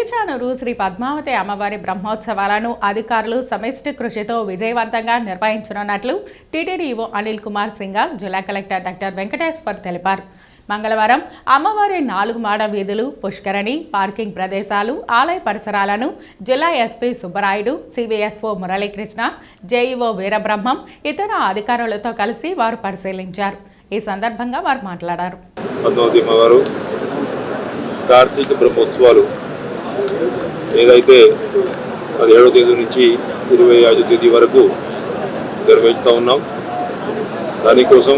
తిరుచానూరు శ్రీ పద్మావతి అమ్మవారి బ్రహ్మోత్సవాలను అధికారులు సమిష్టి కృషితో విజయవంతంగా నిర్వహించనున్నట్లు టీటీడీఓ అనిల్ కుమార్ సింగాల్ జిల్లా కలెక్టర్ డాక్టర్ వెంకటేశ్వర్ తెలిపారు. మంగళవారం అమ్మవారి నాలుగు మాడ వీధులు పుష్కరణి పార్కింగ్ ప్రదేశాలు ఆలయ పరిసరాలను జిల్లా SP Subbarayudu CVSO Muralikrishna JEO Veerabrahmam ఇతర అధికారులతో కలిసి వారు పరిశీలించారు. ఈ సందర్భంగా వారు మాట్లాడారు. కార్తీక బ్రహ్మోత్సవాలు ఏదైతే పదిహేడో తేదీ నుంచి ఇరవై ఐదో తేదీ వరకు నిర్వహిస్తూ ఉన్నాం. దానికోసం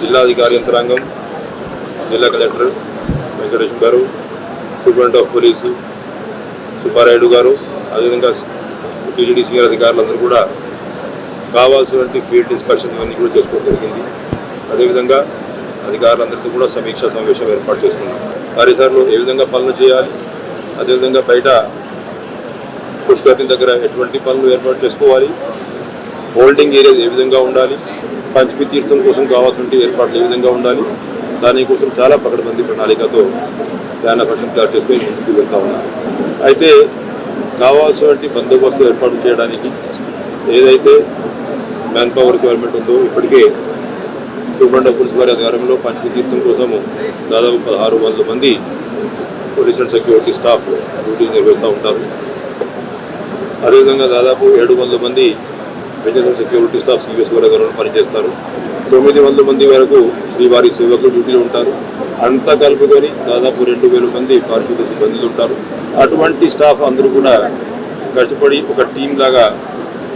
జిల్లాధికారి యంత్రాంగం జిల్లా కలెక్టర్ వెంకటేష్ గారు సూపరింటెండెంట్ ఆఫ్ పోలీసు సుబ్బారాయుడు గారు అదేవిధంగా టీజీడీ సీనియర్ అధికారులందరూ కూడా కావాల్సినటువంటి ఫీల్డ్ ఇన్స్పెక్షన్ ఇవన్నీ కూడా చేసుకోవడం జరిగింది. అదేవిధంగా అధికారులందరితో కూడా సమీక్ష సమావేశం ఏర్పాటు చేసుకున్నాం. పరిసరాలు ఏ విధంగా పనులు చేయాలి? అదేవిధంగా బయట పుష్కరిణి దగ్గర ఎటువంటి పనులు ఏర్పాటు చేసుకోవాలి? హోల్డింగ్ ఏరియా ఏ విధంగా ఉండాలి? పంచమి తీర్థం కోసం కావాల్సిన ఏర్పాట్లు ఏ విధంగా ఉండాలి? దానికోసం చాలా పకడ్బందీ ప్రణాళికతో ధ్యాన పక్షం తయారు చేసుకొని ముందుకు వెళ్తా ఉన్నారు అయితే కావాల్సినటువంటి బందోబస్తు ఏర్పాటు చేయడానికి ఏదైతే మ్యాన్ పవర్ రిక్వైర్మెంట్ ఉందో ఇప్పటికే సుబ్రహ్మణ్య పోలీస్ వారి ఆధ్వర్యంలో పంచమి తీర్థం కోసము దాదాపు పదహారు వందల మంది police and security staff duty నిర్వహిస్తూ ఉంటారు. అదేవిధంగా దాదాపు ఏడు వందల మంది వెజిటల్ సెక్యూరిటీ స్టాఫ్ సివిఎస్ వారి పనిచేస్తారు తొమ్మిది వందల మంది వరకు శ్రీవారి సేవకులు డ్యూటీలో ఉంటారు. అంతా కలుపుకొని దాదాపు రెండు వేల మంది పారిశుద్ధ సిబ్బందులు ఉంటారు. అటువంటి స్టాఫ్ అందరూ కూడా కష్టపడి ఒక టీం లాగా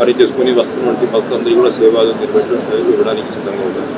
పని చేసుకుని వస్తున్నటువంటి భక్తులందరూ కూడా సేవలు నిర్వహించడం ఇవ్వడానికి సిద్ధంగా ఉంటారు.